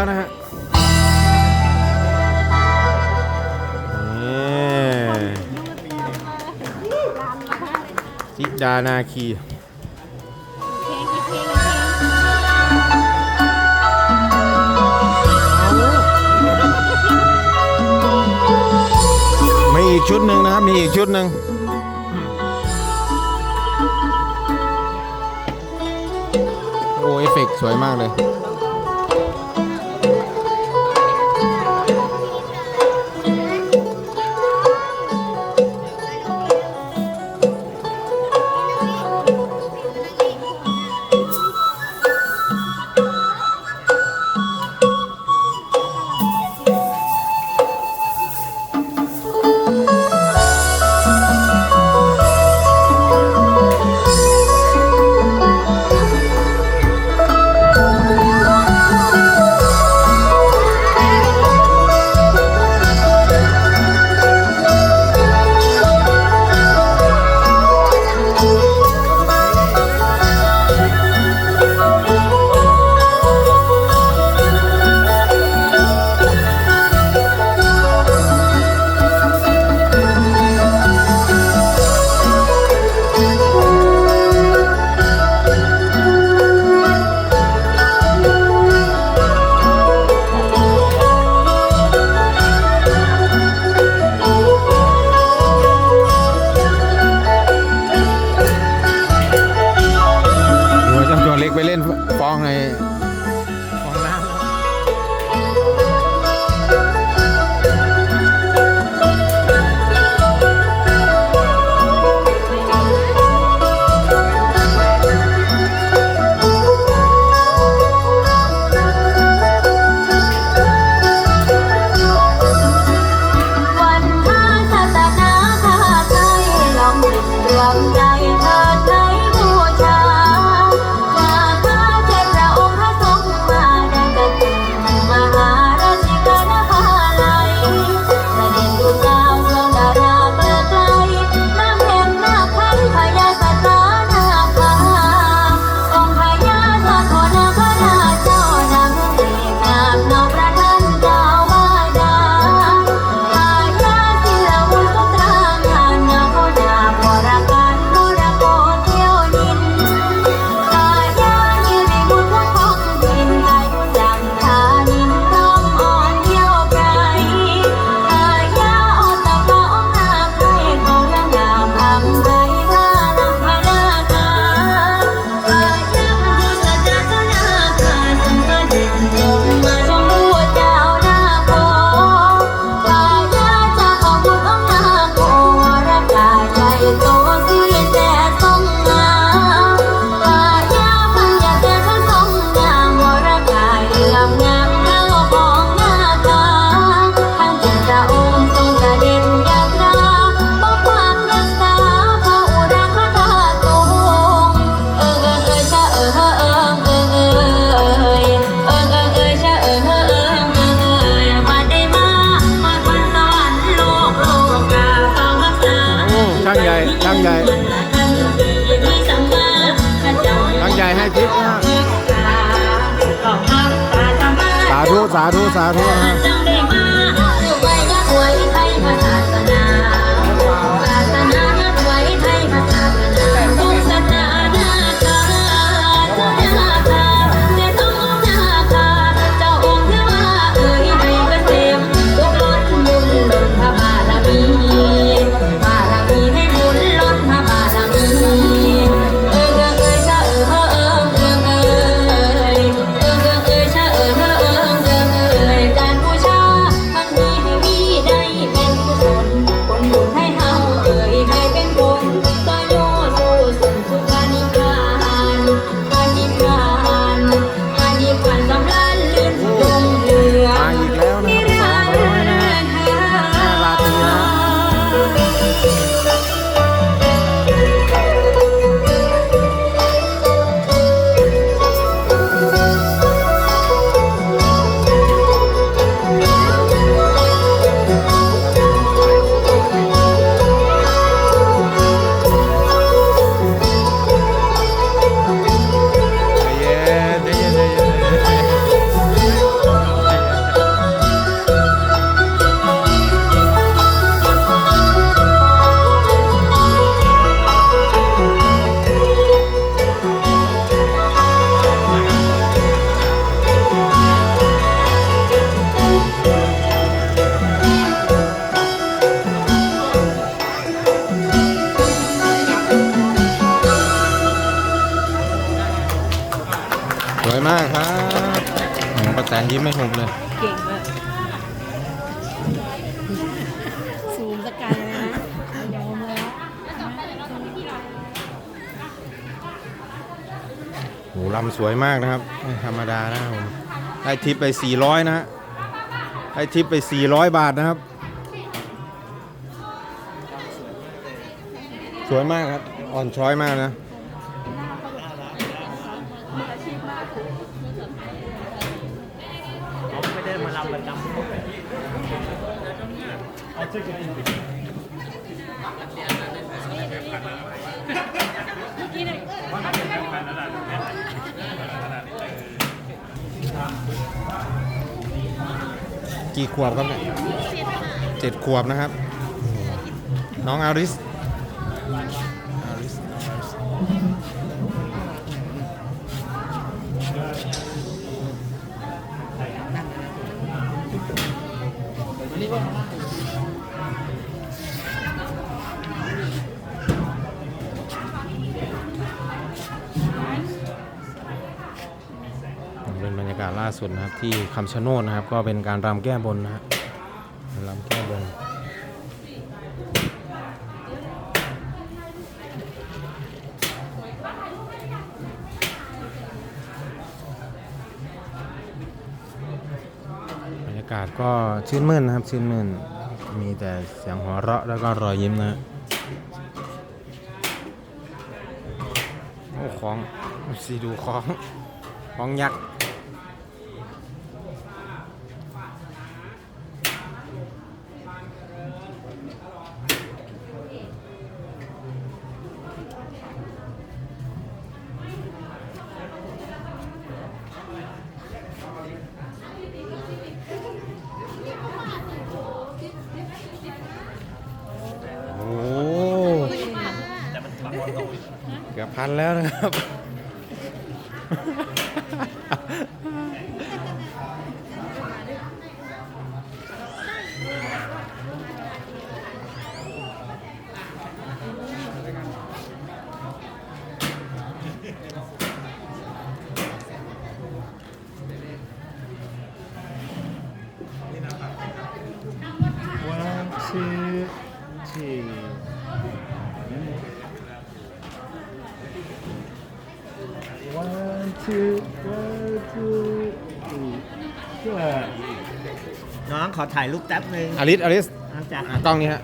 แล้วนะฮะจิดานาคีมีอีกชุดหนึ่งนะครับ มีอีกชุดหนึ่งโอ้เอฟเฟกสวยมากเลย สาธุ สาธุ สาธุนะาแตนยิ้มไม่หุบเลย เก่งเลยซูมสกายเลยนะยอมแล้วโหลำสวยมากนะครับไม่ธรรมดานะครับผมได้ทิปไป 400 นะฮะได้ทิปไป 400 บาทนะครับ สวยมากครับ อ่อนช้อยมากนะ ไม่ได้มาลำประจำ กี่ขวบครับเนี่ยเจ็ดขวบนะครับ น้องอาริส เป็นบรรยากาศล่าสุดนะครับที่คำชะโนดนะครับ ก็เป็นการรำแก้บนนะฮะรำแก้บนบรรยากาศก็ชื่นมื่นนะครับชื่นมื่นมีแต่เสียงหัวเราะแล้วก็รอยยิ้มนะฮะโอ้ของสีดูของของยักษ์ พันแล้วนะครับ One, two, three. One, two, one, two, three. น้องขอถ่ายรูปแป๊บนึงอลิสอลิสน้องจ๋าอะกล้องนี้ฮะ